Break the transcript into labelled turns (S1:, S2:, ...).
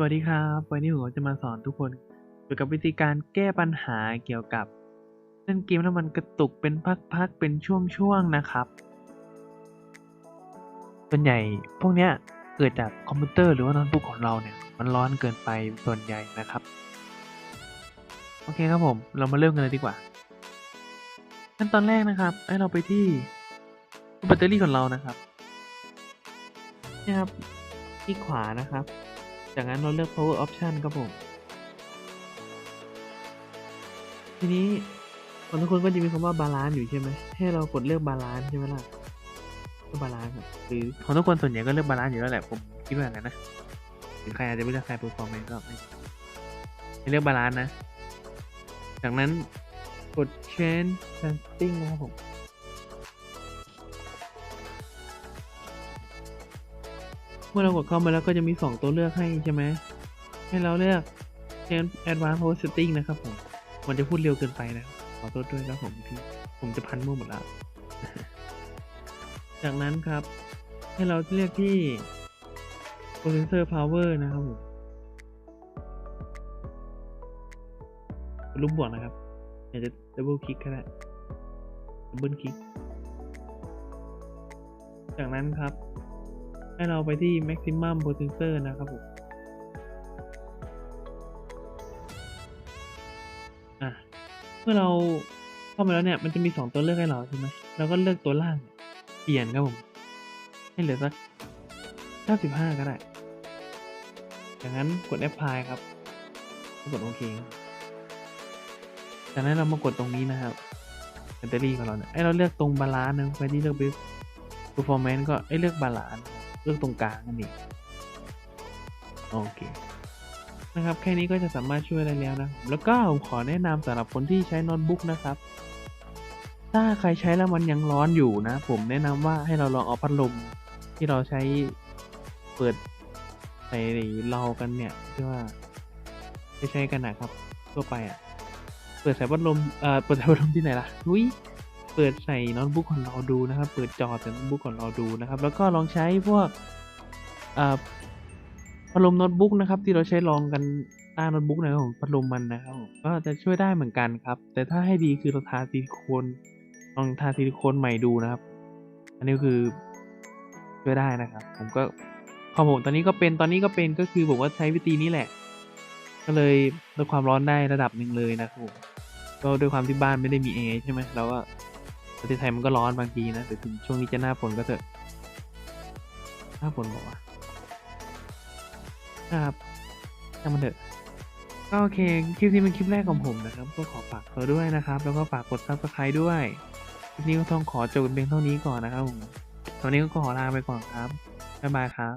S1: สวัสดีครับ วันนี้ผมจะมาสอนทุกคนเกี่ยวกับวิธีการแก้ปัญหาเกี่ยวกับเล่นเกมแล้วมันกระตุกเป็นพักๆเป็นช่วงๆนะครับ ส่วนใหญ่พวกเนี้ยเกิดจากคอมพิวเตอร์หรือว่าโน้ตบุ๊กของเราเนี่ยมันร้อนเกินไปส่วนใหญ่นะครับ โอเคครับผมเรามาเริ่มกันเลยดีกว่าขั้นตอนแรกนะครับ ให้เราไปที่แบตเตอรี่ของเรานะครับนี่ครับที่ขวานะครับ จากนั้นเราเลือก power option ครับผม ทีนี้ของทุกคนก็จะมีคำว่า balance อยู่ใช่ไหมให้เรากดเลือก balance ใช่ไหมล่ะก็ balance ครับหรือของทุกคนส่วนใหญ่ก็เลือก balance อยู่แล้วแหละผมคิดว่าอย่างนั้นนะหรือใครอาจจะไม่เลือกใคร performance ก็ไม่ให้เลือก balance นะ จากนั้นกด change setting นะครับผม มื่อเรากดเข้ามาแล้วก็จะมี 2 ตัวเลือกให้ใช่ไหมให้เราเลือก Advanced power setting นะครับผมมันจะพูดเร็วเกินไปนะขอโทษด้วยครับผมที่ผมจะพันมั่วหมดล้วจากนั้นครับ ให้เราเลือกที่ processor power นะครับผมรูปบวกนะครับอยากจะ double click ก็ได้ double click จากนั้นครับ ให้เราไปที่ maximum processor นะครับผมอะเมื่อเราเข้ามาแล้วเนี่ยมันจะมี 2 ตัวเลือกให้เราใช่ไหมเราก็เลือกตัวล่างเปลี่ยนครับผม ให้เหลือสัก 95 ก็ได้จากนั้นกด apply ครับกดโอเคจากนั้นเรามากดตรงนี้นะครับแบตเตอรี่ของเราเนี่ยให้เราเลือกตรงบาลานซ์นะไปที่เลือก performance ก็ให้เลือกบาลานซ์ ลือกตรงกลางนั่นเองโอเคนะครับแค่นี้ก็จะสามารถช่วยได้แล้วนะ แล้วก็ผมขอแนะนำสำหรับคนที่ใช้โน้ตบุ๊กนะครับ ถ้าใครใช้แล้วมันยังร้อนอยู่นะ ผมแนะนำว่าให้เราลองเอาพัดลมที่เราใช้เปิดใส่เรากันเนี่ยที่ว่าใช้ใช้กันนะครับทั่วไปอะเปิดใส่พัดลมเอ่อเปิดใส่พัดลมที่ไหนล่ะอุ้ย เปิดใส่โน้ตบุ๊กของเราดูนะครับ เปิดจอใส่โน้ตบุ๊กของเราดูนะครับ แล้วก็ลองใช้พวกพัดลมโน้ตบุ๊กนะครับ ที่เราใช้ลองกันใต้โน้ตบุ๊กนะครับของพัดลมมันนะครับก็จะช่วยได้เหมือนกันครับ แต่ถ้าให้ดีคือเราทาซิลิโคนลองทาซิลิโคนใหม่ดูนะครับ อันนี้คือช่วยได้นะครับ ผมก็ของผมตอนนี้ก็เป็นตอนนี้ก็เป็นก็คือผมว่าใช้วิธีนี้แหละ ก็เลยลดความร้อนได้ระดับหนึ่งเลยนะครับผมก็ด้วยความที่บ้านไม่ได้มีแอร์ใช่ไหมเราก็ ประเทศไทยมันก็ร้อนบางทีนะแต่ถึงช่วงนี้จะหน้าฝนก็เถอะ หน้าฝนบอกว่านะครับช่างมันเถอะก็โอเค คลิปนี้เป็นคลิปแรกของผมนะครับ ก็ขอฝากตัวด้วยนะครับ แล้วก็ฝากกด subscribe ด้วย คลิปนี้ก็ต้องขอจบเพียงเท่านี้ก่อนนะครับผมตอนนี้ก็ขอลาไปก่อนครับ บ๊ายบายครับ